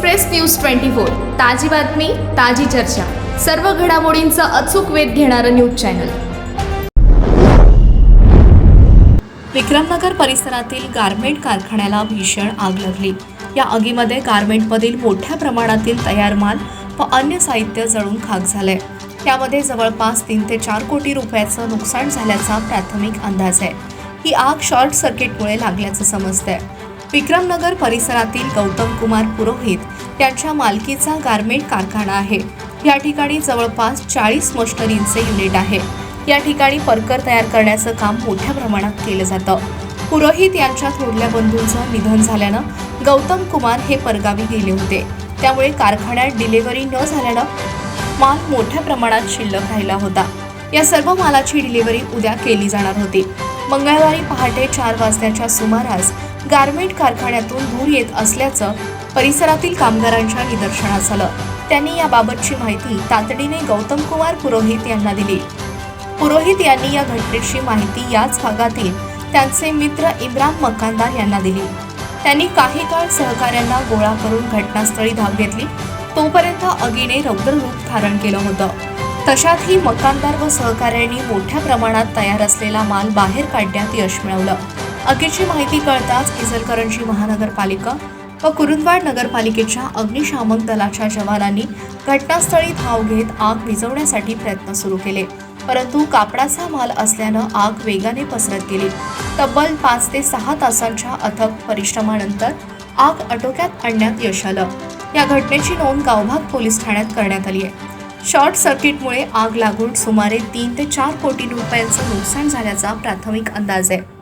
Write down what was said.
Express news twenty four. ताजी बातमी ताजी चर्चा. सर्व घडामोडींचा अचूक वेध घेणारं न्यूज चॅनल. विक्रमनगर परिसरातील गारमेंट कारखान्याला भीषण आग लागली. या आगीमध्ये गारमेंटमधील मोठ्या प्रमाणातील तयार माल व अन्य साहित्य जळून खाक झालंय. त्यामध्ये जवळपास तीन ते चार कोटी रुपयाचं नुकसान झाल्याचा प्राथमिक अंदाज आहे. ही आग शॉर्ट सर्किटमुळे लागल्याचं समजतंय. विक्रमनगर परिसरातील गौतम कुमार पुरोहित यांच्या मालकीचा गारमेंट कारखाना आहे. या ठिकाणी जवळपास चाळीस मशनरींचे युनिट आहे. या ठिकाणी परकर तयार करण्याचं काम मोठ्या प्रमाणात केलं जातं. पुरोहित यांच्या थोरल्या बंधूंचं निधन झाल्यानं गौतम कुमार हे परगावी गेले होते. त्यामुळे कारखान्यात डिलिव्हरी न झाल्यानं माल मोठ्या प्रमाणात शिल्लक राहिला होता. या सर्व मालाची डिलिव्हरी उद्या केली जाणार होती. मंगळवारी पहाटे चार वाजण्याच्या सुमारास गारमेंट कारखान्यातून धूर येत असल्याचं परिसरातील कामगारांच्या निदर्शनास झालं त्यांनी याबाबतची माहिती तातडीने गौतम कुमार पुरोहित यांना दिली. पुरोहित यांनी या घटनेची माहिती याच भागातील त्यांचे मित्र इम्रान मकानदार यांना दिली. त्यांनी काही काळ सहकाऱ्यांना गोळा करून घटनास्थळी धाव घेतली. तोपर्यंत अगीने रौद्ररूप धारण केलं होतं. तशातही मकानदार व सहकाऱ्यांनी मोठ्या प्रमाणात तयार असलेला माल बाहेर काढण्यात यश मिळवलं. अखेरची माहिती कळताच इचलकरंजी महानगरपालिका व कुरुंदवाड नगरपालिकेच्या अग्निशामक दलाच्या जवानांनी घटनास्थळी धाव घेत आग विझवण्यासाठी प्रयत्न सुरू केले. परंतु कापडाचा माल असल्यानं आग वेगाने पसरत गेली. तब्बल पाच ते सहा तासांच्या अथक परिश्रमानंतर आग आटोक्यात आणण्यात यश आलं. या घटनेची नोंद गावभाग पोलीस ठाण्यात करण्यात आली आहे. शॉर्ट सर्किटमुळे आग लागून सुमारे तीन ते चार कोटी रुपयांचं नुकसान झाल्याचा प्राथमिक अंदाज आहे.